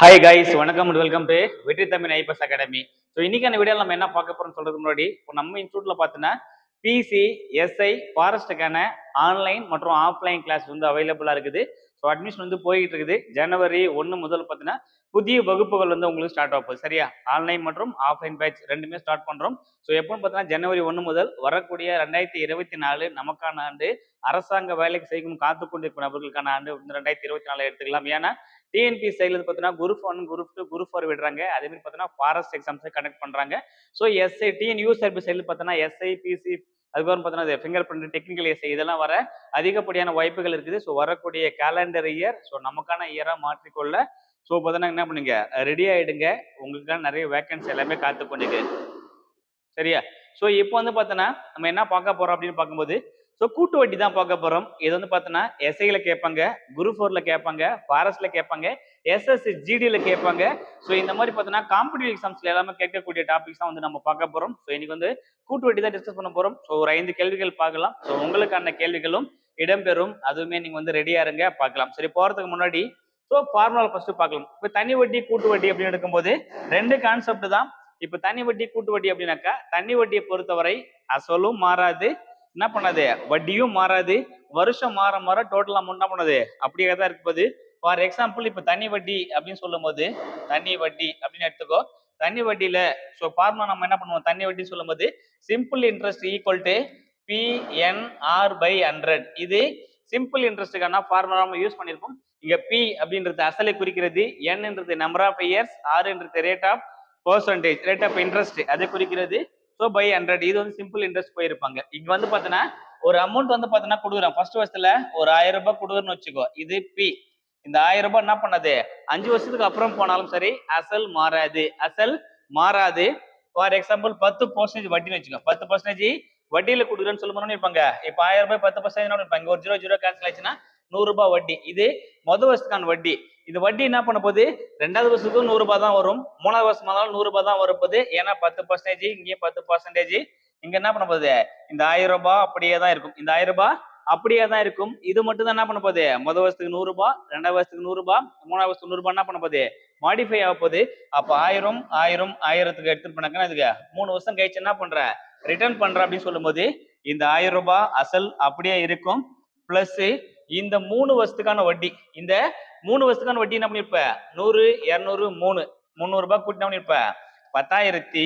Hi guys வணக்கம் and welcome to Vetri Tamil IPS academy so இன்னைக்கான video நம்ம என்ன பார்க்க போறோம்னு சொல்றதுக்கு முன்னாடி இப்போ நம்ம இன்ஸ்டியூட்ல பார்த்தீங்கன்னா பிசி எஸ்ஐ ஃபாரஸ்ட்டுக்கான ஆன்லைன் மற்றும் ஆஃப்லைன் கிளாஸ் வந்து அவைலபிளா இருக்குது. ஸோ அட்மிஷன் வந்து போயிட்டு இருக்குது. ஜனவரி ஒன்று முதல் பார்த்தீங்கன்னா புதிய வகுப்புகள் வந்து உங்களுக்கு ஸ்டார்ட் ஆகும் சரியா? ஆன்லைன் மற்றும் ஆஃப்லைன் பேட்ச் ரெண்டுமே ஸ்டார்ட் பண்ணுறோம் ஸோ எப்போன்னு பார்த்தீங்கன்னா ஜனவரி ஒன்று முதல் வரக்கூடிய ரெண்டாயிரத்தி இருபத்தி நாலு நமக்கான ஆண்டு அரசாங்க வேலைக்கு செய்யும் காத்து கொண்டிருக்கும் நபர்களுக்கான ஆண்டு வந்து ரெண்டாயிரத்தி இருபத்தி நாலு எடுத்துக்கலாம். ஏன்னா டிஎன்பி சைடில் பார்த்தீங்கன்னா group one group two group four விடுறாங்க. அதே மாதிரி பார்த்தீங்கன்னா ஃபாரஸ்ட் எக்ஸாம்ஸை கண்டக்ட் பண்ணுறாங்க ஸோ எஸ்ஐ டிஎன்யூ சர்வீஸ் சைடில் பார்த்தீங்கன்னா எஸ்ஐ பிசி அதுக்கப்புறம் பார்த்தீங்கன்னா ஃபிங்கர் பிரிண்ட் டெக்னிக்கல் எஸ்ஐ இதெல்லாம் வர அதிகப்படியான வாய்ப்புகள் இருக்குது. ஸோ வரக்கூடிய கேலண்டர் இயர் ஸோ நமக்கான இயராக மாற்றிக்கொள்ள ஸோ பார்த்தீங்கன்னா என்ன பண்ணுங்க? ரெடி ஆகிடுங்க உங்களுக்கான நிறைய வேக்கன்சி எல்லாமே காத்து கொண்டிருக்கு சரியா? ஸோ இப்போ வந்து பார்த்தோன்னா நம்ம என்ன பார்க்க போகிறோம் அப்படின்னு பார்க்கும்போது ஸோ கூட்டு வட்டி தான் பார்க்க போகிறோம் இது வந்து பார்த்தோன்னா எஸ்ஐயில் கேட்பாங்க குரு ஃபோரில் கேட்பாங்க ஃபாரஸ்ட்டில் கேட்பாங்க எஸ்எஸ்சி ஜிடியில் கேட்பாங்க. ஸோ இந்த மாதிரி பார்த்தோன்னா காம்படிட்டிவ் எக்ஸாம்ஸில் எல்லாமே கேட்கக்கூடிய டாபிக்ஸ் தான் வந்து நம்ம பார்க்க போகிறோம் ஸோ இன்னைக்கு வந்து கூட்டு வட்டி தான் டிஸ்கஸ் பண்ண போகிறோம் ஸோ ஒரு ஐந்து கேள்விகள் பார்க்கலாம். ஸோ உங்களுக்கான கேள்விகளும் இடம்பெறும். அதுவுமே நீங்கள் வந்து ரெடியாக இருங்க பார்க்கலாம். சரி போகிறதுக்கு முன்னாடி ஸோ ஃபார்முலா ஃபர்ஸ்ட் பார்க்கலாம். இப்போ தனி வட்டி கூட்டு வட்டி அப்படின்னு எடுக்கும்போது ரெண்டு கான்செப்ட் தான். இப்போ தனி வட்டி கூட்டு வட்டி அப்படின்னாக்கா தனி வட்டியை பொறுத்தவரை அசலும் மாறாது என்ன பண்ணாது? வட்டியும் மாறாது. வருஷம் மாற மாற டோட்டல் அமௌண்ட் என்ன பண்ணாது? அப்படியே தான் இருப்பது ஃபார் எக்ஸாம்பிள் இப்போ தண்ணி வட்டி அப்படின்னு சொல்லும் போது தண்ணி வட்டி அப்படின்னு எடுத்துக்கோ. தண்ணி வட்டியில ஸோ ஃபார்மா நம்ம என்ன பண்ணுவோம்? தண்ணி வட்டின்னு சொல்லும் போது simple interest equal to PNR by hundred இது சிம்பிள் இன்ட்ரெஸ்ட்டுக்கான ஃபார்முலா நம்ம யூஸ் பண்ணியிருப்போம் இங்க பி அப்படின்றது அசலை குறிக்கிறது என்னன்றது number of years ஆறுன்றது rate of percentage rate of interest அதை குறிக்கிறது. ஸோ பை ஹண்ட்ரட் இது வந்து சிம்பிள் இன்ட்ரெஸ்ட் போயிருப்பாங்க. இங்க வந்து பாத்தீங்கன்னா ஒரு அமௌண்ட் வந்து பார்த்தீங்கன்னா கொடுக்குறோம் ஃபர்ஸ்ட் வருஷத்துல ஒரு ஆயிரம் ரூபாய் கொடுக்குறோன்னு வச்சுக்கோ இது பி இந்த ஆயிரம் ரூபாய் என்ன பண்ணது? அஞ்சு வருஷத்துக்கு அப்புறம் போனாலும் சரி அசல் மாறாது. அசல் மாறாது. ஃபார் எக்ஸாம்பிள் பத்து பர்சன்டேஜ் வட்டின்னு வச்சுக்கோ. பத்து பர்சன்டேஜ் வட்டியில கொடுக்குறேன்னு சொல்லும்போது இருப்பாங்க. இப்போ ஆயிரம் ரூபாய் பத்து பர்சன்டேஜ் இருப்பாங்க. ஒரு ஜீரோ ஜீரோ கேன்சல் ஆச்சுன்னா நூறு ரூபாய் வட்டி. இது மொதல் வருஷத்துக்கான வட்டி. இது வட்டி என்ன பண்ண போகுது? ரெண்டாவது வருஷத்துக்கும் நூறு ரூபாய் தான் வரும். மூணாவது வருஷம் இருந்தாலும் நூறு ரூபாய் தான் வரப்போகுது ஏன்னா பத்து பர்சன்டேஜ் இங்கேயும் பத்து பர்சன்டேஜ் இங்க என்ன பண்ண போகுது? இந்த ஆயிரம் ரூபாய் அப்படியே தான் இருக்கும். இந்த ஆயிரம் ரூபாய் அப்படியே தான் இருக்கும். இது மட்டும் தான் என்ன பண்ண போகுது? முதல் வருஷத்துக்கு நூறு ரூபாய் ரெண்டாவது வருஷத்துக்கு நூறு ரூபாய் மூணாவது வருஷத்துக்கு நூறு ரூபாய் என்ன பண்ண போகுது? மாடிஃபை ஆக போகுது. அப்ப ஆயிரம் ஆயிரம் ஆயிரத்துக்கு எடுத்துட்டு போனாங்கன்னா இதுக்கு மூணு வருஷம் கழிச்சு என்ன பண்ற? ரிட்டர்ன் பண்ற அப்படின்னு சொல்லும்போது இந்த ஆயிரம் ரூபாய் அசல் அப்படியே இருக்கும். பிளஸ் இந்த மூணு வருஷத்துக்கான வட்டி இந்த மூணு வருஷத்துக்கான வட்டி என்ன பண்ணிருப்ப? நூறு இரநூறு மூணு. முந்நூறு ரூபாய் கூட்டினா பண்ணிருப்ப? பத்தாயிரத்தி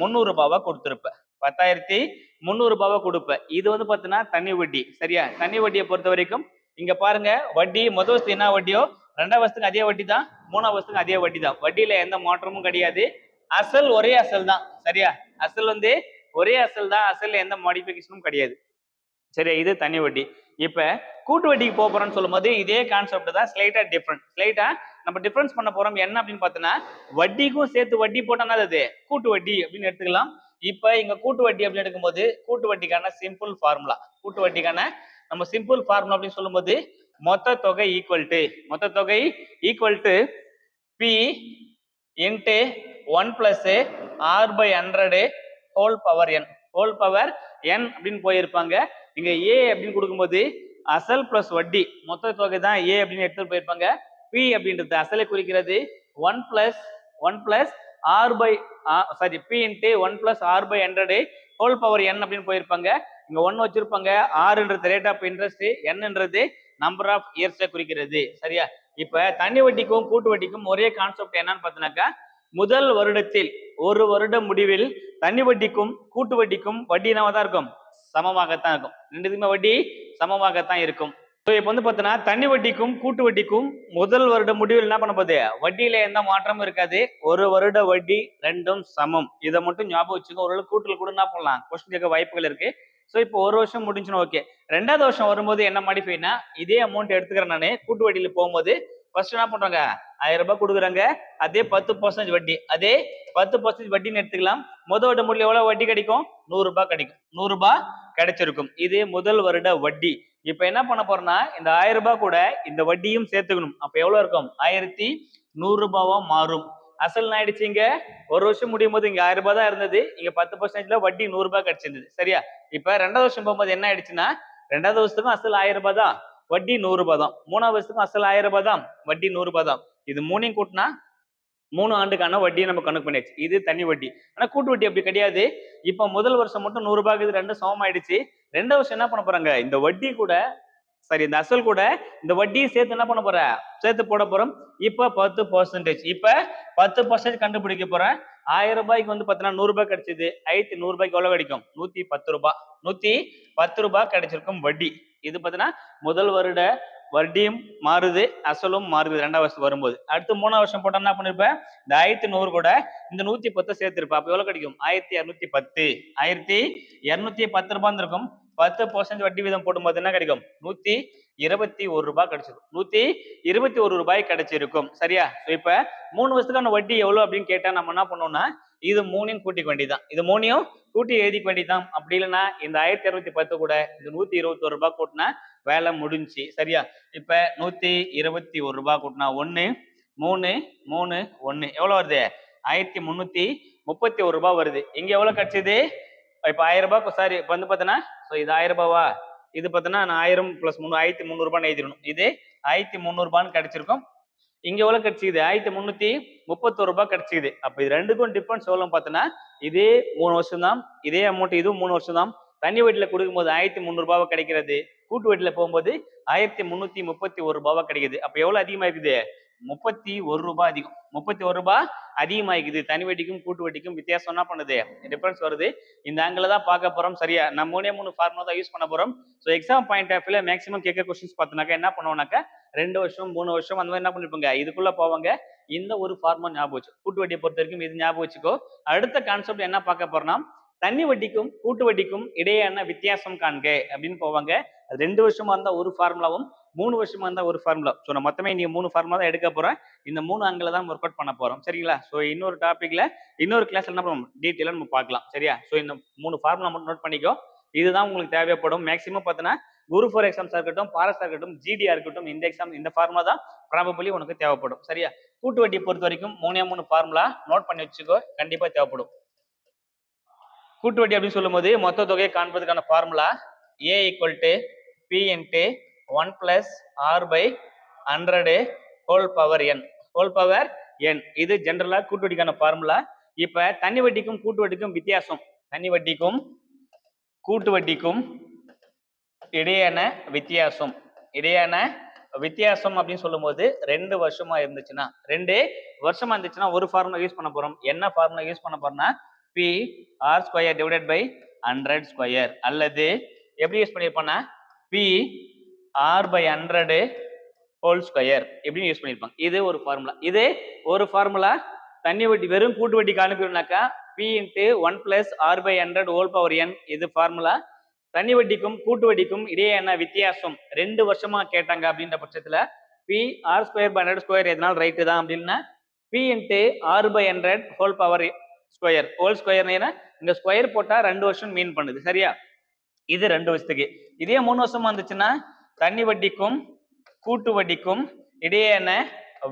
முந்நூறு ரூபாவா கொடுத்துருப்ப. பத்தாயிரத்தி முந்நூறு ரூபாவா கொடுப்ப. இது வந்து பாத்தீங்கன்னா தனி வட்டி சரியா? தனி வட்டியை பொறுத்த வரைக்கும் இங்க பாருங்க வட்டி முதல் வருஷத்துக்கு என்ன வட்டியோ ரெண்டாம் வருஷத்துக்கு அதே வட்டி தான் மூணாம் வருஷத்துக்கு அதே வட்டி தான். வட்டியில எந்த மாற்றமும் கிடையாது. அசல் ஒரே அசல் தான் சரியா? அசல் வந்து ஒரே அசல் தான் அசல்ல எந்த மாடிஃபிகேஷனும் கிடையாது. சரியா? இது தனி வட்டி. இப்ப கூட்டு வட்டிக்கு போக போறோம்னு சொல்லும் போது இதே கான்செப்ட் தான் ஸ்லைட்டா டிஃப்ரெண்ட் ஸ்லைட்டா நம்ம டிஃபரன்ஸ் பண்ண போறோம் என்ன அப்படின்னு பார்த்தோன்னா வட்டிக்கும் சேர்த்து வட்டி போட்டோம்னா அது? கூட்டு வட்டி அப்படின்னு எடுத்துக்கலாம். இப்ப இங்க கூட்டு வட்டி அப்படின்னு எடுக்கும்போது கூட்டு வட்டிக்கான சிம்பிள் ஃபார்முலா கூட்டு வட்டிக்கான நம்ம சிம்பிள் ஃபார்முலா அப்படின்னு சொல்லும்போது மொத்த தொகை ஈக்குவல் டு மொத்த தொகை equal to P into one plus R by hundred whole power N whole power N அப்படின்னு போயிருப்பாங்க. இங்க ஏ அப்படின்னு கொடுக்கும்போது அசல் பிளஸ் வட்டி. மொத்த தொகை தான் ஏ அப்படின்னு எடுத்துட்டு போயிருப்பாங்க. பி அப்படின்றது அசலை குறிக்கிறது. One plus one plus R by sorry P into one plus R by hundred whole power N அப்படின்னு போயிருப்பாங்க. இங்க ஒன் வச்சிருப்பாங்க. ஆறுன்றது ரேட் ஆஃப் இன்ட்ரெஸ்ட் என்னன்றது நம்பர் ஆஃப் இயர்ஸை குறிக்கிறது. சரியா? இப்ப தனி வட்டிக்கும் கூட்டு வட்டிக்கும் ஒரே கான்செப்ட் என்னன்னு பார்த்தீங்கன்னாக்கா முதல் வருடத்தில் ஒரு வருட முடிவில் தனி வட்டிக்கும் கூட்டு வட்டிக்கும் வட்டி என்னவா தான் இருக்கும்? சமமாகத்தான் இருக்கும். ரெண்டுத்துக்குமே வட்டி சமமாகத்தான் இருக்கும். ஸோ இப்போ வந்து பார்த்தீங்கன்னா தண்ணி வட்டிக்கும் கூட்டு வட்டிக்கும் முதல் வருட முடிவில் என்ன பண்ண போகுது? வட்டியில எந்த மாற்றமும் இருக்காது. ஒரு வருட வட்டி ரெண்டும் சமம். இதை மட்டும் ஞாபகம் வச்சுக்கோ ஒரு கூட்டில் கூட என்ன பண்ணலாம்? கொஸ்டின் கேட்க வாய்ப்புகள் இருக்கு. ஸோ இப்போ ஒரு வருஷம் முடிஞ்சுன்னு ஓகே ரெண்டாவது வருஷம் வரும்போது என்ன மாடிஃபைனா இதே அமௌண்ட் எடுத்துக்கிறேன் நான். கூட்டு வட்டியில் போகும்போது ஃபர்ஸ்ட் என்ன பண்றாங்க ஆயிரம் ரூபாய் கொடுக்குறாங்க. அதே பத்து பர்சன்டேஜ் வட்டி. அதே பத்து பர்சன்டேஜ் வட்டின்னு எடுத்துக்கலாம். முதல் வருட முடியல எவ்வளவு வட்டி கிடைக்கும்? நூறு ரூபாய் கிடைக்கும். நூறு ரூபாய் கிடைச்சிருக்கும். இது முதல் வருட வட்டி. இப்ப என்ன பண்ண போறோம்னா இந்த ஆயிரம் ரூபாய் கூட இந்த வட்டியும் சேர்த்துக்கணும். அப்ப எவ்வளவு இருக்கும்? ஆயிரத்தி நூறு ரூபாவா மாறும். அசல் ஆயிடுச்சு இங்க? ஒரு வருஷம் முடியும் போது இங்க ஆயிரம் ரூபாய் தான் இருந்தது. இங்க பத்து பர்சன்டேஜ்ல வட்டி நூறு ரூபாய் கிடைச்சிருந்தது. சரியா? இப்ப ரெண்டாவது வருஷம் போகும்போது என்ன ஆயிடுச்சுன்னா ரெண்டாவது வருஷத்துக்கும் அசல் ஆயிரம் ரூபாய் தான். வட்டி நூறு ரூபாய் தான். மூணாவது வருஷத்துக்கும் அசல் ஆயிரம் ரூபாய் தான். வட்டி நூறு ரூபாய் தான். இது மூணையும் கூட்டினா மூணு ஆண்டுக்கான வட்டியை நம்ம கணக்கு பண்ணியாச்சு. இது தனி வட்டி. ஆனா கூட்டு வட்டி அப்படி கிடையாது. இப்ப முதல் வருஷம் மட்டும் நூறு ரூபாய்க்கு இது ரெண்டும் சமமாயிடுச்சு. ரெண்டாவது வருஷம் என்ன பண்ண போறாங்க? இந்த வட்டி கூட சரி இந்த அசல் கூட இந்த வட்டியும் சேர்த்து என்ன பண்ண போற? சேர்த்து போட போறோம். இப்ப பத்து பர்சன்டேஜ் இப்ப பத்து பர்சன்டேஜ் கண்டுபிடிக்க போறேன். ஆயிரம் ரூபாய்க்கு வந்து பாத்தீங்கன்னா நூறு ரூபாய் கிடைச்சது. ஐத்து நூறு ரூபாய்க்கு எவ்வளவு கிடைக்கும்? நூத்தி பத்து ரூபாய். நூத்தி பத்து ரூபாய் கிடைச்சிருக்கும் வட்டி. இது பார்த்தீங்கன்னா முதல் வருட வட்டியும் மாறுது அசலும் மாறுது ரெண்டாம் வருஷம் வரும்போது. அடுத்து மூணாம் வருஷம் போட்டா என்ன பண்ணிருப்பேன் இந்த ஆயிரத்தி நூறு கூட இந்த நூத்தி பத்தை சேர்த்திருப்பா. அப்ப எவ்வளவு கிடைக்கும்? ஆயிரத்தி இருநூத்தி பத்து. ஆயிரத்தி இருநூத்தி பத்து ரூபாய் இருக்கும் பத்து பர்சன்ட் வட்டி வீதம் போடும்போது என்ன கிடைக்கும்? நூத்தி இருபத்தி ஒரு ரூபாய் கிடைச்சிருக்கும். நூத்தி இருபத்தி ஒரு ரூபாய் கிடைச்சிருக்கும். சரியா? இப்ப மூணு வருஷத்துக்கான வட்டி எவ்வளவு அப்படின்னு கேட்டா நம்ம என்ன பண்ணோம்னா இது மூணையும் கூட்டிக்க வேண்டியதான் இது மூணையும் கூட்டி எழுதிக்க வேண்டியதான் அப்படி இல்லைன்னா இந்த ஆயிரத்தி இருநூத்தி பத்து கூட இந்த நூத்தி இருபத்தி ஒரு ரூபாய் கூட்டினா வேலை முடிஞ்சுச்சு. சரியா? இப்ப நூத்தி இருபத்தி ஒரு ரூபாய் கூட்டினா ஒண்ணு மூணு மூணு ஒண்ணு. எவ்வளவு வருது? ஆயிரத்தி முன்னூத்தி முப்பத்தி ஒரு ரூபாய் வருது. இங்க எவ்வளவு கிடைச்சது? இப்ப ஆயிரம் ரூபாய் சாரி இப்ப வந்து பாத்தீங்கன்னா ஸோ இது ஆயிரம் ரூபாவா? இது பார்த்தீங்கன்னா நான் ஆயிரம் பிளஸ் மூணு ஆயிரத்தி முந்நூறுபான்னு எழுதிடணும். இது ஆயிரத்தி முந்நூறுபான்னு கிடைச்சிருக்கும். இங்க எவ்வளவு கிடைச்சிக்குது? ஆயிரத்தி முந்நூத்தி முப்பத்தோரு ரூபாய் கிடைச்சிக்குது. அப்ப இது ரெண்டுக்கும் டிஃபரன்ஸ் எவ்வளவு பார்த்தோன்னா இதே மூணு வருஷம் தான் இதே அமௌண்ட் இதுவும் மூணு வருஷம் தான் தனி வட்டியில கொடுக்கும்போது ஆயிரத்தி முந்நூறு கிடைக்கிறது? கூட்டு வட்டியில போகும்போது ஆயிரத்தி முந்நூற்றி முப்பத்தி ஒரு ரூபாவா கிடைக்குது. அப்ப எவ்வளவு அதிகமா இருக்குது முப்பத்தி ஒரு ரூபாய் அதிகம். முப்பத்தி ஒரு ரூபாய் அதிகமாகிக்குது. தனி வட்டிக்கும் கூட்டு வட்டிக்கும் வித்தியாசம் என்ன பண்ணுது? டிஃபரன்ஸ் வருது. இந்த ஆங்கில தான் பார்க்க போறோம். சரியா? நம்ம மூணே மூணு ஃபார்முலா தான் யூஸ் பண்ண போறோம். ஸோ எக்ஸாம் பாயிண்ட் ஆஃப் வியூல மேக்ஸிமம் கேட்க கொஸ்டின்ஸ் பார்த்தோம்னாக்கா என்ன பண்ணுவோம்னாக்கா ரெண்டு வருஷம் மூணு வருஷம் அந்த மாதிரி என்ன பண்ணிருப்பாங்க? இதுக்குள்ள போவாங்க. இந்த ஒரு ஃபார்முலா ஞாபகம் வச்சு. கூட்டு வட்டியை பொறுத்த வரைக்கும் இது ஞாபகம் வச்சுக்கோ. அடுத்த கான்செப்ட் என்ன பார்க்க போறோம்னா தண்ணி வட்டிக்கும் கூட்டு வட்டிக்கும் இடையேயான வித்தியாசம் காண்க அப்படின்னு போவாங்க. ரெண்டு வருஷமா இருந்தா ஒரு ஃபார்முலாவும் மூணு வருஷமா இருந்தா ஒரு ஃபார்முலா ஸோ நான் மொத்தமே நீங்க மூணு ஃபார்முலா தான் எடுக்க போறேன். இந்த மூணு அங்கில தான் ஒர்க் அவுட் பண்ண போறோம். சரிங்களா? ஸோ இன்னொரு டாபிக்ல இன்னொரு கிளாஸ்ல என்ன பண்ணுவோம்? டீட்டெயிலாக நம்ம பார்க்கலாம். சரியா? ஸோ இந்த மூணு ஃபார்முலா மட்டும் நோட் பண்ணிக்கோ. இதுதான் உங்களுக்கு தேவைப்படும். மேக்ஸிமம் பார்த்தீங்கன்னா குரு ஃபோர் எக்ஸாம்ஸ் இருக்கட்டும் பாரஸா இருக்கட்டும் ஜிடிஆர் இருக்கட்டும் இந்த எக்ஸாம் இந்த ஃபார்முலா தான் ப்ராபபிளி உனக்கு தேவைப்படும். சரியா? கூட்டு வட்டி பொறுத்த வரைக்கும் மூணே மூணு ஃபார்முலா நோட் பண்ணி வச்சுக்கோ. கண்டிப்பா தேவைப்படும். கூட்டு வட்டி அப்படின்னு சொல்லும்போது மொத்த தொகையை காண்பதற்கான formula A equal to P into one plus R by hundred whole power N. Whole power N. இது ஜென்ரலாக கூட்டு வட்டிக்கான ஃபார்முலா இப்போ தண்ணி வட்டிக்கும் கூட்டு வட்டிக்கும் வித்தியாசம். தண்ணி வட்டிக்கும் கூட்டு வட்டிக்கும் இடையான வித்தியாசம். இடையான வித்தியாசம் அப்படின்னு சொல்லும்போது ரெண்டு வருஷமா இருந்துச்சுன்னா ரெண்டு வருஷமா இருந்துச்சுன்னா ஒரு ஃபார்முலா யூஸ் பண்ண போறோம். என்ன ஃபார்முலா யூஸ் பண்ண போறோம்னா P R square divided by hundred square அல்லது எப்படி use பண்ணியிருப்போம்னா P R by hundred whole square எப்படின்னு யூஸ் பண்ணியிருப்பாங்க இது ஒரு ஃபார்முலா இது ஒரு ஃபார்முலா தண்ணி வட்டி வெறும் கூட்டு வட்டிக்கு அனுப்பிடுனாக்கா P into one plus R by hundred whole power N இது ஃபார்முலா தனி வட்டிக்கும் கூட்டு வட்டிக்கும் இடையேயான வித்தியாசம்? ரெண்டு வருஷமா கேட்டாங்க அப்படின்ற பட்சத்துல P R square by hundred square எதனால் ரைட்டு தான் அப்படின்னா P into R by hundred whole power square whole square இந்த ஸ்கொயர் போட்டா ரெண்டு வருஷம் மீன் பண்ணுது. சரியா? இது ரெண்டு வருஷத்துக்கு. இதே மூணு வருஷமா இருந்துச்சுன்னா தண்ணி வட்டிக்கும் கூட்டு வட்டிக்கும் இடையேன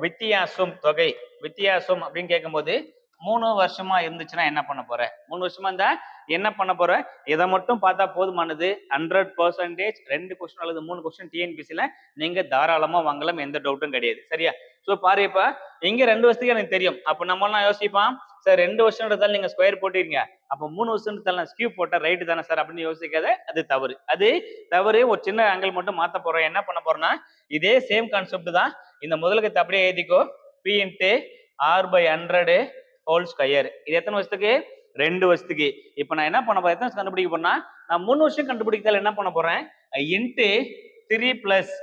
வித்தியாசம் தொகை. வித்தியாசம் அப்படின்னு கேட்கும்போது மூணு வருஷமா இருந்துச்சுன்னா என்ன பண்ண போற? மூணு வருஷமா இருந்தா என்ன பண்ண போற? இதை மட்டும் பார்த்தா போதுமானது. ஹண்ட்ரட் பர்சன்டேஜ் ரெண்டு கொஸ்டின் அல்லது மூணு கொஸ்டின் டிஎன்பிசில நீங்க தாராளமா வாங்கலாம் எந்த டவுட்டும் கிடையாது. சரியா? ஸோ பாரு இப்ப இங்க ரெண்டு வருஷத்துக்கு எனக்கு தெரியும். அப்ப நம்ம எல்லாம் யோசிப்பான் சார் ரெண்டு வருஷம்ன்றதால நீங்க ஸ்கொயர் போட்டிருக்கீங்க. அப்ப மூணு வருஷம் நான் ஸ்கியூ போட்டா ரைட்டு தானே சார்? அப்படின்னு யோசிக்காத அது தவறு. அது தவறு. ஒரு சின்ன ஆங்கிள் மட்டும் மாத்த போறோம். என்ன பண்ண போறோம்னா இதே சேம் கான்செப்ட் தான். இந்த முதலுக்கு அப்படியே எழுதிக்கோ. P into R by hundred whole square இது எத்தனை வருஷத்துக்கு? ரெண்டு வருஷத்துக்கு. இப்போ நான் என்ன பண்ண போறேன்? எத்தனை வருஷம் கண்டுபிடிக்க போறேன்னா நான் மூணு வருஷம் கண்டுபிடிக்கிறதால என்ன பண்ண போறேன்? இன்ட்டு த்ரீ பிளஸ்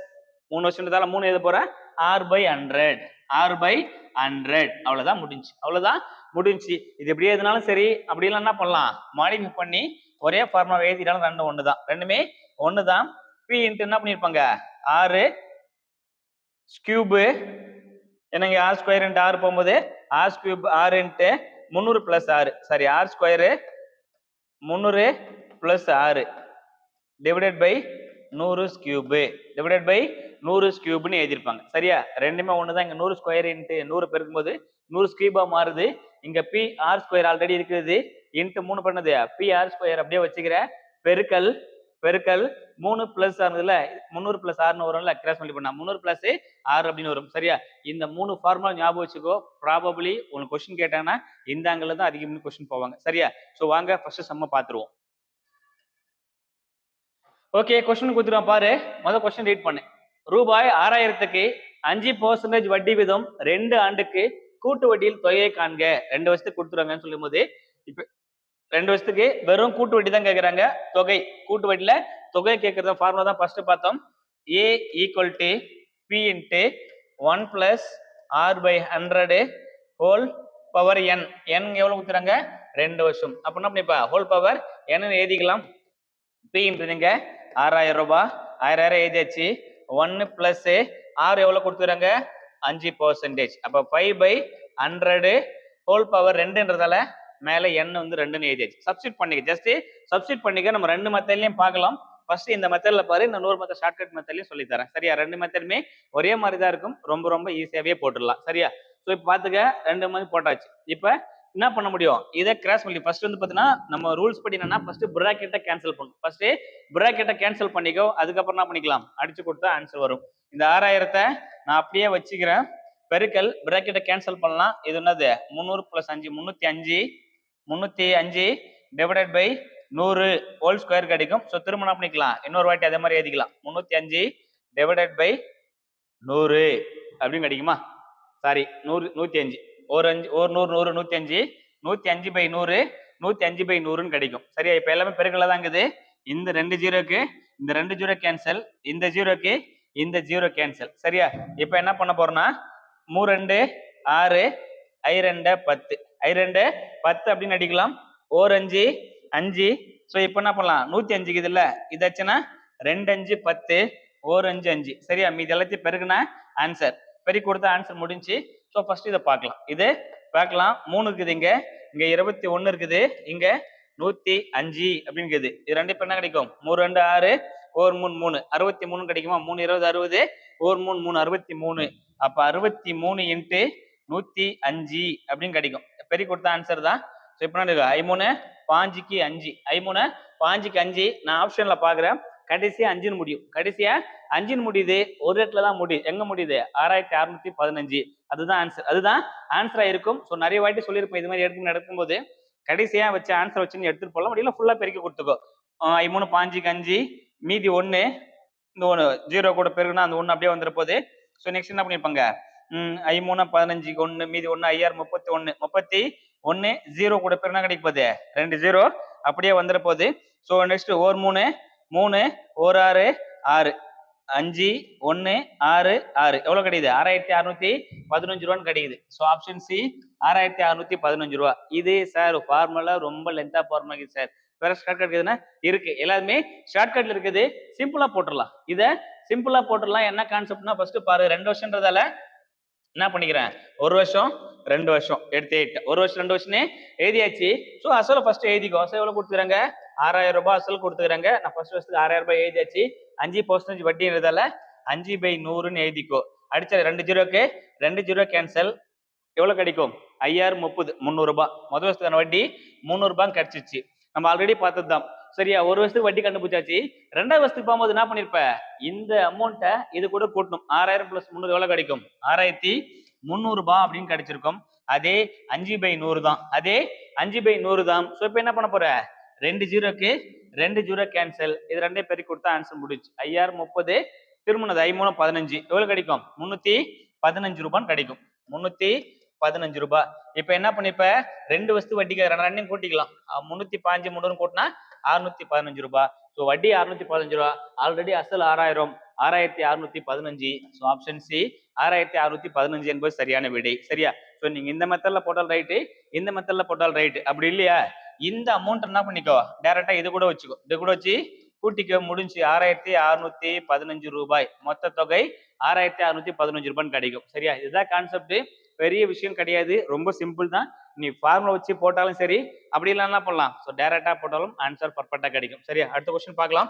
மூணு வருஷம்ன்றதால மூணு எழுத போறேன்? R by hundred R by hundred அவ்வளோதான் முடிஞ்சு. அவ்வளோதான் முடிஞ்சு. இது எப்படி எதுனாலும் சரி அப்படி இல்லைன்னா என்ன பண்ணலாம்? மாடிஃபை பண்ணி ஒரே ஃபார்முலா எழுதிட்டாலும் ரெண்டும் ஒன்று தான் ரெண்டுமே ஒன்று தான் பி இன்ட்டு என்ன பண்ணியிருப்பாங்க? ஆறு ஸ்கியூபு என்னங்க ஆர் ஸ்கொயர் இன்ட்டு ஆறு போகும்போது ஆர் ஸ்கியூப் ஆறு இன்ட்டு முந்நூறு ப்ளஸ் ஆறு சாரி ஆர் ஸ்கொயரு முந்நூறு ப்ளஸ் ஆறு டிவைடட் பை நூறு ஸ்கியூபு டிவைடட் பை நூறு ஸ்கியூப்னு எழுதியிருப்பாங்க. சரியா? ரெண்டுமே ஒன்று தான் இங்கே நூறு ஸ்கொயர் இன்ட்டு நூறு பெருக்கும்போது நூறு ஸ்கியூபாக மாறுது. இங்கே பி ஆர் ஸ்கொயர் ஆல்ரெடி இருக்குது. இன்ட்டு மூணு பண்ணது. பி ஆர் ஸ்கொயர் அப்படியே வச்சுக்கிற பெருக்கல் பெருக்கல் மூணு பிளஸ் ஆனதுல முந்நூறு பிளஸ் ஆறுன்னு வரும்ல கிராஸ் மல்டி பண்ணா முந்நூறு பிளஸ் ஆறு அப்படின்னு வரும். சரியா? இந்த மூணு ஃபார்முலா ஞாபகம் வச்சுக்கோ. ப்ராபபிளி உனக்கு கொஸ்டின் கேட்டாங்கன்னா இந்த ஆங்கிள் தான் அதிகமாக கொஸ்டின் போவாங்க. சரியா? ஸோ வாங்க ஃபர்ஸ்ட் செம்ம பார்த்துருவோம் ஓகே கொஸ்டின் கொடுத்துருவோம் பாரு. முதல் கொஸ்டின் ரீட் பண்ணு. ரூபாய் ஆறாயிரத்துக்கு அஞ்சு பர்சன்டேஜ் வட்டி விதம் ரெண்டு ஆண்டுக்கு கூட்டு வட்டியில் தொகையை காண்க. ரெண்டு வருஷத்துக்கு கொடுத்துருவாங்கன்னு சொல்லும் போது இப்ப ரெண்டு வருஷத்துக்கு வெறும் கூட்டு வட்டி தான் கேட்கறாங்க தொகை கூட்டு வட்டியில தொகை கேட்கறத ஃபார்முலா தான் ஃபர்ஸ்ட் பார்த்தோம். A equal to P into one plus R by hundred whole power N N எவ்வளவு கொடுத்துறாங்க? ரெண்டு வருஷம். அப்ப என்ன பண்ணிப்பா? ஹோல் பவர் என்னன்னு எழுதிக்கலாம். பின்றதுங்க ஆறாயிரம் ரூபாய் ஆயிரம் ஆயிரம் எழுதியாச்சு. ஒன்னு பிளஸ் ஆறு எவ்வளவு கொடுத்துறாங்க? அஞ்சு பர்சன்டேஜ் அப்ப five by hundred whole power ரெண்டுன்றதால மேலே எண்ணெய் வந்து ரெண்டுன்னு எழுதியாச்சு. சப்ஸ்டியூட் பண்ணிக்க. ஜஸ்ட் சப்ஸ்டியூட் பண்ணிக்க. நம்ம ரெண்டு மெத்தட்லையும் பார்க்கலாம். ஃபர்ஸ்ட் இந்த மெத்தட்ல பாரு. இந்த நூறு மெத்தட் ஷார்ட்கட் மெத்தட்லையும் சொல்லி தரேன். சரியா? ரெண்டு மெத்தடுமே ஒரே மாதிரி தான் இருக்கும். ரொம்ப ரொம்ப ஈஸியாவே போட்டுடலாம். சரியா? ஸோ இப்போ பார்த்துக்க ரெண்டு மாதிரி போட்டாச்சு. இப்போ என்ன பண்ண முடியும்? இதை கிராஸ் பண்ணி ஃபர்ஸ்ட் வந்து பார்த்தீங்கன்னா நம்ம ரூல்ஸ் படி என்னன்னா ஃபர்ஸ்ட் பிராக்கெட்டை கேன்சல் பண்ணும் ஃபர்ஸ்ட் பிராக்கெட்டை கேன்சல் பண்ணிக்கோ. அதுக்கப்புறம் என்ன பண்ணிக்கலாம்? அடிச்சு கொடுத்தா ஆன்சர் வரும். இந்த ஆறாயிரத்தை நான் அப்படியே வச்சுக்கிறேன். பெருக்கல். பிராக்கெட்டை கேன்சல் பண்ணலாம். இது என்னது? முந்நூறு ப்ளஸ் அஞ்சு முந்நூற்றி அஞ்சு. முந்நூற்றி அஞ்சு டிவைடட் பை நூறு ஹோல் ஸ்கொயர் கிடைக்கும். ஸோ திரும்ப என்ன பண்ணிக்கலாம்? இன்னொரு வாட்டி அதே மாதிரி எழுதிக்கலாம். முந்நூற்றி அஞ்சு டிவைடட் பை நூறு அப்படின்னு கிடைக்குமா? சாரி நூறு நூற்றி அஞ்சு. ஒரு அஞ்சு ஒரு நூறு நூறு நூற்றி அஞ்சு. நூற்றி அஞ்சு பை நூறு நூற்றி அஞ்சு பை நூறுன்னு கிடைக்கும். சரியா? இப்போ எல்லாமே பெருக்கல தான் இருக்குது. இந்த ரெண்டு ஜீரோக்கு இந்த ரெண்டு ஜீரோ கேன்சல் இந்த ஜீரோக்கு இந்த ஜீரோ கேன்சல் சரியா? இப்போ என்ன பண்ண போறோம்னா மூ ரெண்டு ஆறு ஐ ரெண்டு பத்து. ரெண்டு பத்து அப்படின்னு அடிக்கலாம். ஓர் அஞ்சு அஞ்சு. ஸோ இப்போ என்ன பண்ணலாம்? நூற்றி அஞ்சுக்கு இதுல. இதாச்சுன்னா ரெண்டு அஞ்சு பத்து. ஓர் அஞ்சு அஞ்சு. சரியா? மீது எல்லாத்தையும் பெருகுனா ஆன்சர் பெருக்கி கொடுத்த ஆன்சர் முடிஞ்சு. ஸோ ஃபர்ஸ்ட் இதை பார்க்கலாம். இது பார்க்கலாம். மூணு இருக்குது இங்க. இங்க இருபத்தி ஒன்று இருக்குது. இங்க நூத்தி அஞ்சு அப்படிங்கிறது இது ரெண்டு இப்போ என்ன கிடைக்கும்? மூணு ரெண்டு ஆறு. ஒரு மூணு மூணு. அறுபத்தி மூணு கிடைக்குமா? மூணு இருபது அறுபது. ஒரு மூணு மூணு அறுபத்தி மூணு. அப்ப அறுபத்தி மூணு இன்ட்டு நூத்தி அஞ்சு அப்படின்னு கிடைக்கும். பெரிய கொடுத்த ஆன்சர் தான். ஸோ இப்போ என்ன ஐமூணு பாஞ்சுக்கு அஞ்சு. ஐமூணு பாஞ்சுக்கு அஞ்சு. நான் ஆப்ஷன்ல பாக்குறேன். கடைசியா அஞ்சுன்னு முடியும். கடைசியா அஞ்சுன்னு முடியுது. ஒரு இடத்துல தான் முடியுது. எங்க முடியுது? ஆறாயிரத்தி அறுநூத்தி பதினஞ்சு. அதுதான் ஆன்சர் அதுதான் ஆன்சரா இருக்கும். ஸோ நிறைய வாட்டி சொல்லியிருப்போம் இது மாதிரி எடுத்து நடக்கும்போது கடைசியா வச்சு ஆன்சர் வச்சுன்னு எடுத்துட்டு போகலாம் முடியல ஃபுல்லா பெருக்கி கொடுத்துக்கோ. ஐமூணு பாஞ்சுக்கு அஞ்சு. மீதி ஒன்று இந்த ஒன்று ஜீரோ கூட பெருக்குனா அந்த ஒன்று அப்படியே வந்துருப்போது ஸோ நெக்ஸ்ட் என்ன பண்ணியிருப்பாங்க ம் ஐ பதினஞ்சுக்கு ஒன்று மீதி ஒன்று ஐயாறு முப்பத்தி ஒன்று முப்பத்தி ஒன்று ஜீரோ கூட பெருனா கிடைக்க போகுது ரெண்டு ஜீரோ அப்படியே வந்துட போகுது. ஸோ நெக்ஸ்ட் ஒரு மூணு மூணு ஒரு ஆறு ஆறு. அஞ்சு ஒன்று ஆறு ஆறு. எவ்வளோ கிடைக்குது? ஆறாயிரத்தி அறுநூத்தி பதினஞ்சு ரூபான்னு கிடைக்குது. ஸோ ஆப்ஷன் சி ஆறாயிரத்தி அறுநூத்தி பதினஞ்சு ரூபா. இது சார் ஃபார்முலா ரொம்ப லென்த்தா ஃபார்முலா இருக்குது சார் வேற ஷார்ட்கட் இருக்குதுன்னா இருக்கு. எல்லாருமே ஷார்ட்கட்ல இருக்குது. சிம்பிளா போட்டுடலாம் இதை சிம்பிளா போட்டுடலாம் என்ன கான்செப்ட்னா ஃபர்ஸ்ட் பாரு. ரெண்டு வருஷன்றதால என்ன பண்ணிக்கிறேன்? ஒரு வருஷம் ரெண்டு வருஷம். எடுத்து எட்டு. ஒரு வருஷம் ரெண்டு வருஷம்னே எழுதியாச்சு. ஸோ அசல் ஃபர்ஸ்ட் எழுதிக்கோ. அசல் எவ்வளோ கொடுத்துக்கிறாங்க ஆறாயிரம் ரூபாய் அசல் கொடுத்துக்கிறாங்க நான் ஃபர்ஸ்ட் வருஷத்துக்கு ஆறாயிரம் ரூபாய் எழுதியாச்சு. அஞ்சு பர்சன்டேஜ் வட்டின்றதால அஞ்சு பை நூறுன்னு எழுதிக்கோ. அடிச்ச ரெண்டு ஜீரோக்கு ரெண்டு ஜீரோ கேன்சல் எவ்வளோ கிடைக்கும்? ஐயாயிரம் முப்பது. முந்நூறுரூபா முதல் வருஷத்துக்கான வட்டி முந்நூறு ரூபாய் கிடைச்சிச்சு. நம்ம ஆல்ரெடி பார்த்தது தான் சரியா ஒரு வருஷத்துக்கு வட்டி கண்டுபிடிச்சாச்சு. ரெண்டாவது வருஷத்துக்கு போகும்போது என்ன பண்ணிருப்ப? இந்த அமௌண்ட்டை இது கூட கூட்டணும். ஆறாயிரம் பிளஸ் முந்நூறு எவ்வளவு கிடைக்கும்? ஆறாயிரத்தி முந்நூறு ரூபாய் அப்படின்னு கிடைச்சிருக்கும். அதே அஞ்சு பை நூறு தான். அதே அஞ்சு பை நூறு தான். ஸோ இப்போ என்ன பண்ண போற? ரெண்டு ஜீரோக்கு ரெண்டு ஜீரோ கேன்சல் இது ரெண்டே பெருக்கி கொடுத்தா ஆன்சர் முடிச்சு ஐயாயிரம் முப்பது திருமணது ஐமூணு பதினஞ்சு. எவ்வளவு கிடைக்கும்? முன்னூத்தி பதினஞ்சு ரூபான்னு கிடைக்கும். முன்னூத்தி பதினஞ்சு ரூபாய். இப்ப என்ன பண்ணிப்ப ரெண்டு வருஷத்துக்கு வட்டிக்கு ரெண்டு ரெண்டையும் கூட்டிக்கலாம். முன்னூத்தி பாஞ்சு முந்நூறு கூட்டினா அறுநூத்தி பதினஞ்சு ரூபாய் ஸோ வட்டி அறுநூத்தி பதினஞ்சு ரூபா. ஆல்ரெடி அசல் ஆறாயிரம். ஆறாயிரத்தி அறுநூத்தி பதினஞ்சு. ஸோ ஆப்ஷன் சி ஆறாயிரத்தி அறுநூத்தி பதினஞ்சு என்பது சரியான விடை. சரியா? ஸோ நீங்க இந்த மெத்தட்ல போட்டால் ரைட்டு இந்த மெத்தட்ல போட்டால் ரைட்டு அப்படி இல்லையா? இந்த அமௌண்ட் என்ன பண்ணிக்கோ? டேரக்டா இது கூட வச்சுக்கோ. இது கூட வச்சு கூட்டிக்க. முடிஞ்சு ஆறாயிரத்தி அறுநூத்தி பதினஞ்சு ரூபாய். மொத்த தொகை ஆறாயிரத்தி அறுநூத்தி பதினஞ்சு ரூபான்னு கிடைக்கும். சரியா? இதுதான் கான்செப்ட் பெரிய விஷயம் கிடையாது. ரொம்ப சிம்பிள் தான். நீ ஃபார்முலா வச்சு போட்டாலும் சரி அப்படி இல்லைன்னா பண்ணலாம் ஸோ டேரக்டா போட்டாலும் ஆன்சர் பர்ஃபெக்டா கிடைக்கும். சரியா? அடுத்த கொஸ்டின் பார்க்கலாம்.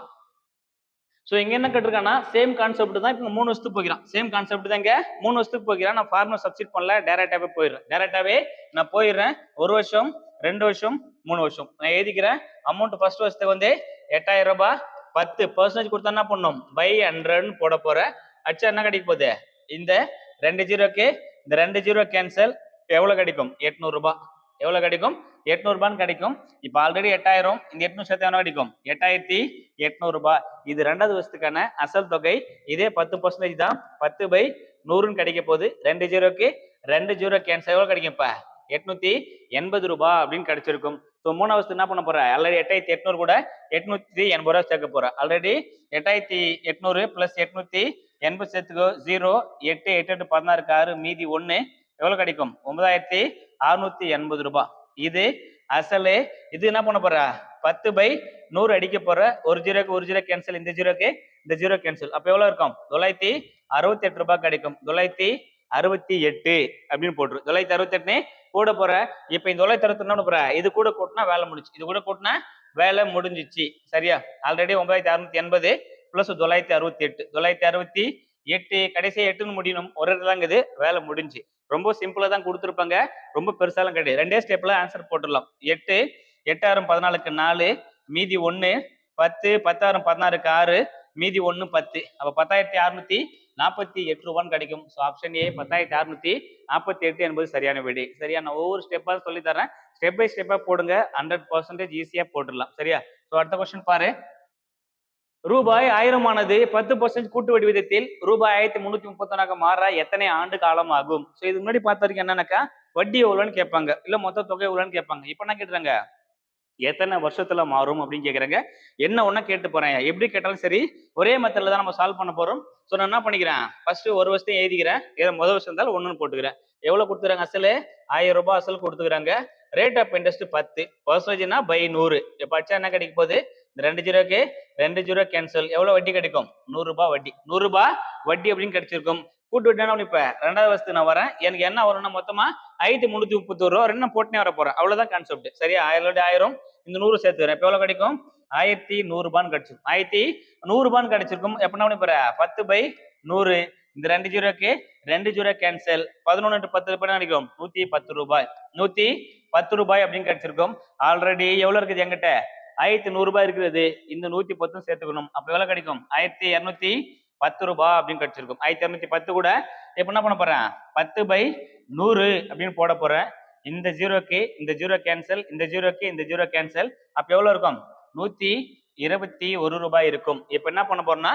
ஸோ இங்க என்ன கேட்டிருக்கானா சேம் கான்செப்ட் தான் இப்போ மூணு வருஷத்துக்கு போகிறான். சேம் கான்செப்ட் தான் இங்க மூணு வருஷத்துக்கு போகிறான். நான் ஃபார்முலா சப்ஸ்டிட் பண்ணல டேரக்டாவே போயிடுறேன். டேரக்டாவே நான் போயிடுறேன். ஒரு வருஷம் ரெண்டு வருஷம் மூணு வருஷம். நான் எழுதிக்கிறேன். அமௌண்ட் ஃபர்ஸ்ட் வருஷத்துக்கு வந்து எட்டாயிரம் ரூபாய் பத்து பர்சன்டேஜ் கொடுத்தா என்ன பண்ணும்? பை ஹண்ட்ரட்னு போட போறேன். அச்சா என்ன கிடைக்க போகுது? இந்த ரெண்டு ஜீரோக்கு இந்த ரெண்டு ஜீரோ கேன்சல் எவ்வளவு கிடைக்கும்? எட்நூறு ரூபாய் எவ்வளவு கிடைக்கும்? எட்நூறு ரூபான்னு கிடைக்கும். இப்போ ஆல்ரெடி எட்டாயிரம். இந்த எட்நூறு சேர்த்து எவ்வளவு கிடைக்கும்? எட்டாயிரத்தி எட்நூறு ரூபாய் இது ரெண்டாவது வருஷத்துக்கான அசல் தொகை. இதே பத்து பர்சன்டேஜ் தான். பத்து பை நூறுன்னு கிடைக்க போகுது. ரெண்டு ஜீரோக்கு ரெண்டு ஜீரோ கேன்சல் எவ்வளவு கிடைக்கும் இப்ப? எட்நூத்தி எண்பது ரூபாய் அப்படின்னு கிடைச்சிருக்கும். ஸோ மூணாவது என்ன பண்ண போற? ஆல்ரெடி எட்டாயிரத்தி எட்நூறு கூட எட்நூத்தி எண்பது ரூபா சேர்க்க போற. ஆல்ரெடி எட்டாயிரத்தி எட்நூறு பிளஸ் எட்நூத்தி எண்பது சேர்த்துக்கோ. ஜீரோ எட்டு எட்டு எட்டு பதினாறுக்கு ஆறு மீதி ஒன்று எவ்வளவு கிடைக்கும்? ஒன்பதாயிரத்தி அறுநூத்தி எண்பது ரூபாய் இது அசலு இது என்ன பண்ண போற? பத்து பை நூறு அடிக்க போற ஒரு ஜீரோக்கு ஒரு ஜீரோ கேன்சல் இந்த ஜீரோக்கு இந்த ஜீரோ கேன்சல் அப்ப எவ்வளவு இருக்கும்? தொள்ளாயிரத்தி அறுபத்தி எட்டு ரூபாய் கிடைக்கும். தொள்ளாயிரத்தி அறுபத்தி எட்டு அப்படின்னு போட்டுரு. தொள்ளாயிரத்தி அறுபத்தி எட்டுன்னு கூட போற இப்ப இந்த தொள்ளாயிரத்தி அறுபத்தி என்ன போற? இது கூட கூட்டினா வேலை முடிச்சு இது கூட கூட்டினா வேலை முடிஞ்சிச்சு. சரியா? ஆல்ரெடி ஒன்பதாயிரத்தி அறுநூத்தி எண்பது பிளஸ் தொள்ளாயிரத்தி அறுபத்தி எட்டு தொள்ளாயிரத்தி அறுபத்தி எட்டு கடைசியா எட்டுன்னு முடியணும். ஒரு இடத்துலங்குது வேலை முடிஞ்சு. ரொம்ப சிம்பிளா தான் கொடுத்துருப்பாங்க. ரொம்ப பெருசாலாம் கிடையாது. ரெண்டே ஸ்டெப்ல ஆன்சர் போட்டுடலாம். எட்டு எட்டாயிரம் பதினாலுக்கு நாலு மீதி ஒன்று பத்து பத்தாயிரம் பதினாறுக்கு ஆறு மீதி ஒன்று பத்து. அப்போ பத்தாயிரத்தி அறுநூத்தி நாற்பத்தி எட்டு ரூபான்னு கிடைக்கும். ஸோ ஆப்ஷன் ஏ பத்தாயிரத்தி அறுநூத்தி நாற்பத்தி எட்டு என்பது சரியான விடை. சரியா? நான் ஒவ்வொரு ஸ்டெப்பாக சொல்லி தரேன் ஸ்டெப் பை ஸ்டெப்பாக போடுங்க. ஹண்ட்ரட் பர்சன்டேஜ் ஈஸியாக போட்டுடலாம். சரியா? ஸோ அடுத்த கொஸ்டின் பாரு. ரூபாய் ஆயிரமானது பத்து பர்சன்ட் கூட்டு வட்டி விதத்தில் ரூபாய் ஆயிரத்தி முன்னூத்தி முப்பத்தொன்னாக மாற எத்தனை ஆண்டு காலம் ஆகும்? ஸோ இது முன்னாடி பார்த்த வரைக்கும் என்னன்னாக்கா வட்டி எவ்வளோன்னு கேட்பாங்க. இல்லை மொத்த தொகை எவ்வளோன்னு கேட்பாங்க. இப்போ என்ன கேட்டுறாங்க. எத்தனை வருஷத்துல மாறும் அப்படின்னு கேக்குறாங்க. என்ன ஒண்ணா கேட்டு போறேன். எப்படி கேட்டாலும் சரி ஒரே மெத்தட்ல தான் நம்ம சால்வ் பண்ண போறோம். ஸோ நான் என்ன பண்ணிக்கிறேன்? ஃபர்ஸ்ட் ஒரு வருஷத்தையும் எழுதிக்கிறேன். ஏதோ முதல் வருஷம் இருந்தாலும் ஒண்ணுன்னு போட்டுக்கிறேன். எவ்வளவு கொடுத்துறாங்க அசல்? ஆயிரம் ரூபாய் அசல் கொடுத்துக்கிறாங்க. ரேட் ஆஃப் இன்ட்ரெஸ்ட் பத்து. பர்சன்டேஜ்னா பை நூறு. இப்போ அடிச்சா என்ன கிடைக்க போகுது? இந்த ரெண்டு ஜீரோக்கு ரெண்டு ஜீரோ கேன்சல் எவ்வளவு வட்டி கிடைக்கும்? நூறு ரூபாய் வட்டி. நூறு ரூபாய் வட்டி அப்படின்னு கிடைச்சிருக்கும். கூட்டு வட்டினா இப்ப ரெண்டாவது வருஷத்துக்கு நான் வரேன். எனக்கு என்ன வரும்னா மொத்தமா ஆயிரத்தி முன்னூத்தி முப்பத்தோரு ரூபா ரெண்டு போட்டுனே வர போறேன். அவ்வளவுதான் கான்செப்ட் சரியா? ஆயிரம் ஆயிரம். இந்த நூறு சேர்த்து வரேன் எவ்வளவு கிடைக்கும்? ஆயிரத்தி நூறு ரூபான்னு கிடைச்சிருக்கும். ஆயிரத்தி நூறு ரூபான்னு கிடைச்சிருக்கும். எப்படின்னா என்ன பத்து பை நூறு. இந்த ரெண்டு ஜீரோக்கு ரெண்டு ஜீரோ கேன்சல் பதினொன்று பத்து ரூபாய் கிடைக்கும்? நூத்தி பத்து ரூபாய். நூத்தி பத்து ரூபாய் அப்படின்னு கிடைச்சிருக்கும். ஆல்ரெடி எவ்வளவு இருக்குது எங்கிட்ட ஆயிரத்தி நூறு ரூபாய் இருக்கிறது. இந்த நூத்தி பத்தும் சேர்த்துக்கணும். அப்ப எவ்வளவு கிடைக்கும்? ஆயிரத்தி இருநூத்தி பத்து ரூபாய் அப்படின்னு கிடைச்சிருக்கும். ஆயிரத்தி இரநூத்தி பத்து கூட இப்ப என்ன பண்ண போறேன்? பத்து பை நூறு அப்படின்னு போட போறேன். இந்த ஜீரோக்கு இந்த ஜீரோ கேன்சல் இந்த ஜீரோக்கு இந்த ஜீரோ கேன்சல் அப்ப எவ்வளவு இருக்கும்? நூத்தி இருபத்தி ஒரு ரூபாய் இருக்கும். இப்ப என்ன பண்ண போறோம்னா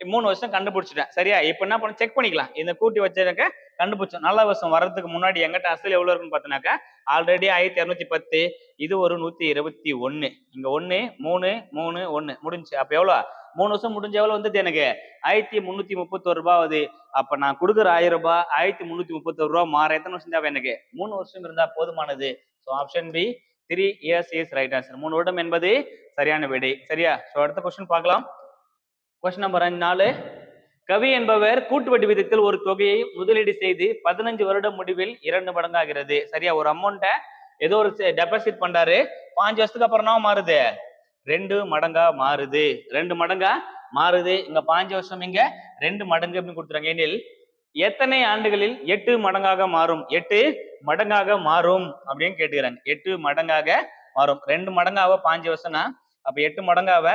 மூணு வருஷம் கண்டுபிடிச்சிட்டேன். சரியா? இப்போ என்ன பண்ண செக் பண்ணிக்கலாம். இந்த கூட்டி வச்சதுக்க கண்டுபிடிச்சோம். நல்ல வருஷம் வர்றதுக்கு முன்னாடி எங்கிட்ட அசல் எவ்வளோ இருக்குன்னு பார்த்தீங்கன்னாக்கா ஆல்ரெடி ஆயிரத்தி இரநூத்தி பத்து இது ஒரு நூத்தி இருபத்தி ஒன்று இங்க ஒன்று மூணு மூணு ஒன்று முடிஞ்சு. அப்போ எவ்வளோ? மூணு வருஷம் முடிஞ்ச எவ்வளோ வந்தது எனக்கு? ஆயிரத்தி முன்னூத்தி முப்பத்தோரு ரூபா ஆகுது. அப்ப நான் கொடுக்குற ஆயிரம் ரூபாய் ஆயிரத்தி முன்னூத்தி முப்பத்தோரு ரூபா மாற எத்தனை வருஷம் தேவை எனக்கு? மூணு வருஷம் இருந்தா போதுமானது. So option B three years is right answer மூணு வருடம் என்பது சரியான விடை. சரியா? ஸோ அடுத்த கொஸ்டின் பார்க்கலாம். கொஸ்டின் நம்பர் அஞ்சு நாலு. கவி என்பவர் கூட்டு வட்டி விதத்தில் ஒரு தொகையை முதலீடு செய்து பதினஞ்சு வருடம் முடிவில் இரண்டு மடங்காகிறது. சரியா? ஒரு அமௌண்ட்டை ஏதோ ஒரு டெபாசிட் பண்றாரு. பாஞ்சு வருஷத்துக்கு அப்புறம் மாறுது? ரெண்டு மடங்கா மாறுது. ரெண்டு மடங்கா மாறுது. இங்க பாஞ்சு வருஷம் இங்க ரெண்டு மடங்கு அப்படின்னு கொடுத்துறாங்க எனில் எத்தனை ஆண்டுகளில் எட்டு மடங்காக மாறும்? எட்டு மடங்காக மாறும் அப்படின்னு கேட்டுக்கிறாங்க. எட்டு மடங்காக மாறும். ரெண்டு மடங்காவ பாஞ்சு வருஷம்னா அப்ப எட்டு மடங்காவ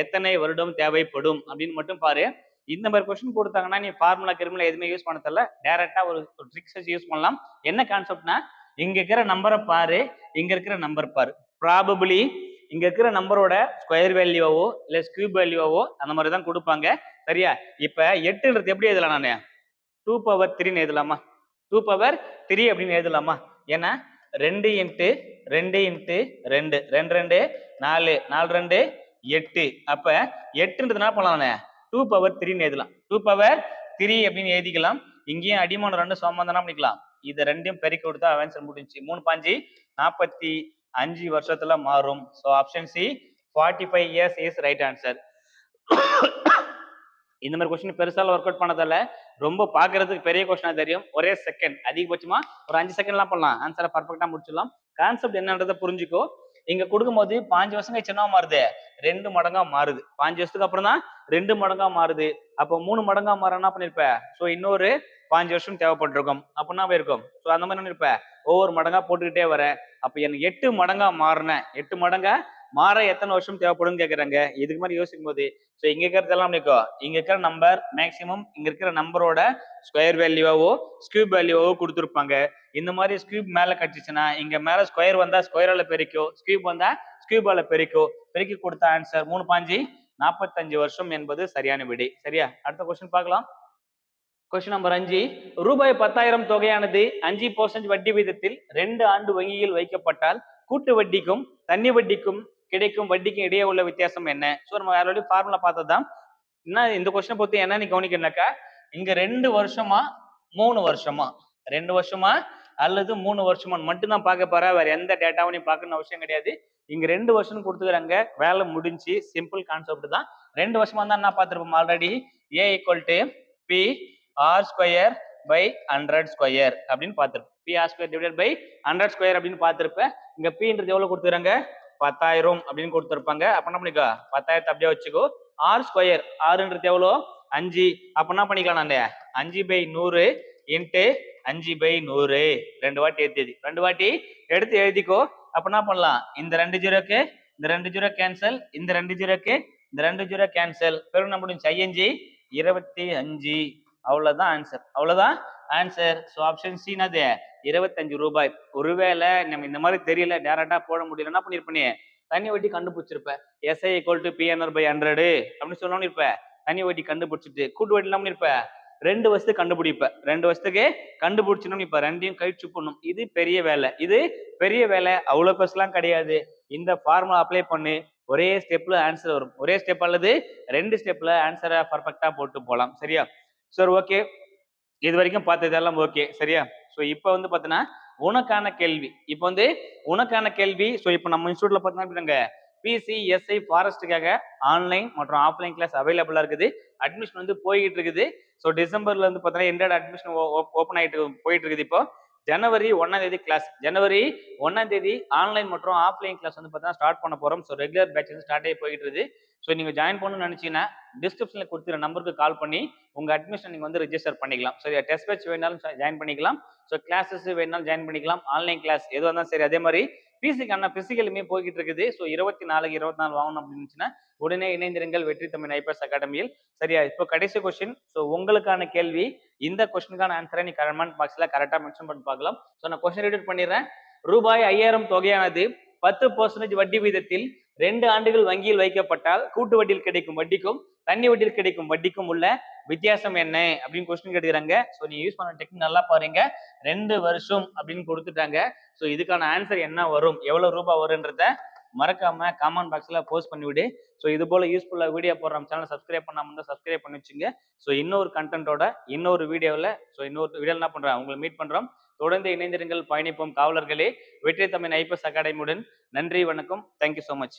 எத்தனை வருடம் தேவைப்படும் அப்படின்னு மட்டும் பாரு. இந்த மாதிரி கொஸ்டின் கொடுத்தாங்கன்னா நீ ஃபார்முலா கிருமில எதுவுமே யூஸ் பண்ண தெரியல. டேரக்டா ஒரு ட்ரிக்ஸ் யூஸ் பண்ணலாம். என்ன கான்செப்ட்னா இங்க இருக்கிற நம்பரை பாரு. இங்க இருக்கிற நம்பர் பாரு. ப்ராபபிளி இங்க இருக்கிற நம்பரோட ஸ்கொயர் வேல்யூவோ இல்ல ஸ்கியூப் வேல்யூவோ அந்த மாதிரி தான் கொடுப்பாங்க. சரியா? இப்ப எட்டுன்றது எப்படி எழுதலாம் நானு? டூ பவர் த்ரீன்னு எழுதலாமா? டூ பவர் த்ரீ அப்படின்னு எழுதலாமா? ஏன்னா ரெண்டு இன்ட்டு ரெண்டு இன்ட்டு ரெண்டு. ரெண்டு ரெண்டு. நாலு. நாலு ரெண்டு. எட்டு. அப்ப எட்டுன்றதுனா என்ன பண்ணலாம் டூ பவர் த்ரீன்னு எழுதலாம். டூ பவர் த்ரீ அப்படின்னு எழுதிக்கலாம். இங்கேயும் அடிமான ரெண்டு சமந்தனா பண்ணிக்கலாம். இதை ரெண்டையும் பெருக்கி கொடுத்தா ஆன்சர் முடிஞ்சு மூணு பாஞ்சு நாற்பத்தி அஞ்சு வருஷத்துல மாறும். So option C forty five years is right answer இந்த மாதிரி கொஸ்டின் பெருசால ஒர்க் அவுட் பண்ணதால ரொம்ப பாக்குறதுக்கு பெரிய கொஸ்டினா தெரியும். ஒரே செகண்ட் அதிகபட்சமா ஒரு அஞ்சு செகண்ட்லாம் பண்ணலாம். ஆன்சரை பர்ஃபெக்டா முடிச்சிடலாம். கான்செப்ட் என்னன்றதை புரிஞ்சுக்கோ. இங்க கொடுக்கும்போது பாஞ்சு வருஷம் கழிச்சு என்ன மாறுது? ரெண்டு மடங்கா மாறுது. பாஞ்சு வருஷத்துக்கு அப்புறம் தான் ரெண்டு மடங்கா மாறுது. அப்போ மூணு மடங்கா மாற என்ன பண்ணிருப்ப? ஸோ இன்னொரு பாஞ்சு வருஷம் தேவைப்பட்டிருக்கும். அப்படின்னா போயிருக்கும் ஸோ அந்த மாதிரி நினைப்ப ஒவ்வொரு மடங்கா போட்டுக்கிட்டே வர. அப்ப எனக்கு எட்டு மடங்கா மாறினேன் எட்டு மடங்கா மாற எத்தனை வருஷம் தேவைப்படும் கேட்குறாங்க இதுக்கு மாதிரி யோசிக்கும் போது ஸோ இங்க இருக்கிறதெல்லாம் பண்ணிக்கோ. இங்க இருக்கிற நம்பர் மேக்சிமம் இங்க இருக்கிற நம்பரோட ஸ்கொயர் வேல்யூவாவோ ஸ்கியூப் வேல்யூவாவோ கொடுத்துருப்பாங்க. இந்த மாதிரி ஸ்கியூப் மேல கட்டிச்சுன்னா இங்கே மேலே ஸ்கொயர் வந்தால் ஸ்கொயரால் பெருக்கோ ஸ்கியூப் வந்தா ஸ்கியூபால பெருக்கோ. பெருக்கி கொடுத்த ஆன்சர் மூணு பாஞ்சு நாற்பத்தஞ்சு வருஷம் என்பது சரியான விடை. சரியா? அடுத்த கொஸ்டின் பார்க்கலாம். கொஸ்டின் நம்பர் அஞ்சு. ரூபாய் பத்தாயிரம் தொகையானது அஞ்சு பர்சன்ட் வட்டி விகிதத்தில் ரெண்டு ஆண்டு வங்கியில் வைக்கப்பட்டால் கூட்டு வட்டிக்கும் தண்ணி வட்டிக்கும் கிடைக்கும் வட்டிக்கும் இடையே உள்ள வித்தியாசம் என்ன? ஸோ நம்ம ஆல்ரெடி ஃபார்முலா பார்த்ததுதான். என்ன இந்த கொஸ்டினை பொறுத்து என்ன நீ கவனிக்கணும்னாக்கா இங்க ரெண்டு வருஷமா மூணு வருஷமா? ரெண்டு வருஷமா அல்லது மூணு வருஷமா மட்டும்தான் பார்க்க போற வேற எந்த டேட்டாவும் நீ பார்க்கணும்னு அவசியம் கிடையாது. இங்க ரெண்டு வருஷம் கொடுத்துக்கிறாங்க. வேலை முடிஞ்சு சிம்பிள் கான்செப்ட் தான். ரெண்டு வருஷமா தான் என்ன பார்த்துருப்போம் already A equal to P R square by hundred square அப்படின்னு பார்த்துருப்போம். P R square divide by hundred square அப்படின்னு பார்த்துருப்பேன். இங்க பின்றது எவ்வளவு கொடுத்துக்கிறாங்க? பத்தாயிரம் அப்படின்னு கொடுத்துருப்பாங்க. அப்ப என்ன பண்ணிக்கோ? பத்தாயிரத்தை அப்படியே வச்சுக்கோ. ஆர் ஸ்கொயர் ஆறுன்றது எவ்வளோ? அஞ்சு. அப்ப என்ன பண்ணிக்கலாம் நான்? அஞ்சு பை நூறு இன்ட்டு அஞ்சு பை நூறு. ரெண்டு வாட்டி எடுத்து ரெண்டு வாட்டி எடுத்து எழுதிக்கோ. அப்ப என்ன பண்ணலாம்? இந்த ரெண்டு ஜீரோக்கு இந்த ரெண்டு ஜீரோ கேன்சல் இந்த ரெண்டு ஜீரோக்கு இந்த ரெண்டு ஜீரோ கேன்சல் பெரும் என்ன முடிஞ்சு ஐயஞ்சு இருபத்தி அஞ்சு. அவ்வளவுதான் ஆன்சர் அவ்வளவுதான் ஆன்சர் ஸோ ஆப்ஷன் சினது இருபத்தஞ்சு ரூபாய். ஒருவேளை நம்ம இந்த மாதிரி தெரியல டேரக்டா போட முடியல என்ன பண்ணிருப்ப தண்ணி வட்டி கண்டுபிடிச்சிருப்ப. SI equal to PNR by hundred அப்படின்னு சொல்லணும்னு இருப்ப. தண்ணி வட்டி கண்டுபிடிச்சிட்டு கூட்டு வட்டி என்ன பண்ணிருப்ப? ரெண்டு வருஷத்துக்கு கண்டுபிடிப்ப. ரெண்டு வருஷத்துக்கு கண்டுபிடிச்சணும் இப்ப ரெண்டையும் கழிச்சு பண்ணும் இது பெரிய வேலை. இது பெரிய வேலை. அவ்வளோ பெருசுலாம் கிடையாது. இந்த ஃபார்முலா அப்ளை பண்ணு. ஒரே ஸ்டெப்ல ஆன்சர் வரும். ஒரே ஸ்டெப் அல்லது ரெண்டு ஸ்டெப்ல ஆன்சரை பர்ஃபெக்டா போட்டு போகலாம் சரியா? சரி ஓகே இது வரைக்கும் பார்த்ததெல்லாம் ஓகே சரியா? ஸோ இப்போ வந்து பார்த்தீங்கன்னா உனக்கான கேள்வி. இப்போ வந்து உனக்கான கேள்வி. ஸோ இப்போ நம்ம இன்ஸ்டியூட்ல பார்த்தீங்கன்னா பிசிஎஸ்ஐ ஃபாரஸ்ட்டுக்காக ஆன்லைன் மற்றும் ஆஃப்லைன் கிளாஸ் அவைலபிளாக இருக்குது. அட்மிஷன் வந்து போய்கிட்டு இருக்குது ஸோ டிசம்பர்ல இருந்து பார்த்தீங்கன்னா எண்டட் அட்மிஷன் ஓப்பன் ஆகிட்டு போயிட்டு இருக்குது இப்போ. ஜனவரி ஒன்னாம் தேதி கிளாஸ் ஜனவரி ஒன்னாம் தேதி ஆன்லைன் மற்றும் ஆஃப்லைன் கிளாஸ் வந்து பார்த்தீங்கன்னா ஸ்டார்ட் பண்ண போறோம். ஸோ ரெகுலர் பேட்ச் வந்து ஸ்டார்ட் ஆகி போயிட்டு இருக்குது ஸோ நீங்கள் ஜாயின் பண்ணணும்னு நினச்சிங்கன்னா டிஸ்கிரிப்ஷனில் கொடுத்துற நம்பருக்கு கால் பண்ணி உங்கள் அட்மிஷன் நீங்கள் வந்து ரிஜிஸ்டர் பண்ணிக்கலாம். ஸோ டெஸ்ட் பேட்ச் வேணாலும் ஜாயின் பண்ணிக்கலாம். ஸோ கிளாஸஸ் வேணாலும் ஜாயின் பண்ணிக்கலாம். ஆன்லைன் கிளாஸ் எதுவாக இருந்தாலும் சரி அதே மாதிரி பிசிக்கான பிசிக்கலுமே போய்கிட்டு இருக்குது ஸோ இருபத்தி நாலுக்கு இருபத்தி நாலு வாங்கணும் அப்படின்னு இருந்துச்சுன்னா உடனே இணைந்திருங்கள் வெற்றி தமிழ் ஐபிஎஸ் அகாடமியில் சரியா இப்போ கடைசி கொஸ்டின் ஸோ உங்களுக்கான கேள்வி இந்த கொஸ்டினுக்கான ஆன்சரை நீ கமெண்ட் பாக்ஸில் கரெக்டாக மென்ஷன் பண்ணி பார்க்கலாம். ஸோ நான் கொஸ்டின் ரீட் பண்ணிடுறேன். ரூபாய் ஐயாயிரம் தொகையானது பத்து பர்சன்டேஜ் வட்டி வீதத்தில் ரெண்டு ஆண்டுகள் வங்கியில் வைக்கப்பட்டால் கூட்டு வட்டியில் கிடைக்கும் வட்டிக்கும் தண்ணி வட்டியில் கிடைக்கும் வட்டிக்கும் உள்ள வித்தியாசம் என்ன அப்படின்னு கொஸ்டின் கேட்டுக்கிறாங்க. ஸோ நீங்க யூஸ் பண்ண டெக்னிக் நல்லா பாருங்க. ரெண்டு வருஷம் அப்படின்னு கொடுத்துட்டாங்க. ஸோ இதுக்கான ஆன்சர் என்ன வரும்? எவ்வளவு ரூபாய் வரும்ன்றத மறக்காம காமெண்ட் பாக்ஸ்ல போஸ்ட் பண்ணிவிடு. ஸோ இது போல யூஸ்ஃபுல்லா வீடியோ போடுற சேனல் சப்ஸ்கிரைப் பண்ணாம இருந்தால் சப்ஸ்கிரைப் பண்ணி வச்சுங்க. ஸோ இன்னொரு கண்டென்ட்டோட இன்னொரு வீடியோவில் ஸோ இன்னொரு வீடியோ என்ன பண்றோம் உங்களை மீட் பண்றோம். தொடர்ந்து இணைந்திருங்கள் பயணிப்போம் காவலர்களே. வெற்றி தமிழ் ஐபிஎஸ் அகாடமியுடன் நன்றி வணக்கம். Thank you so much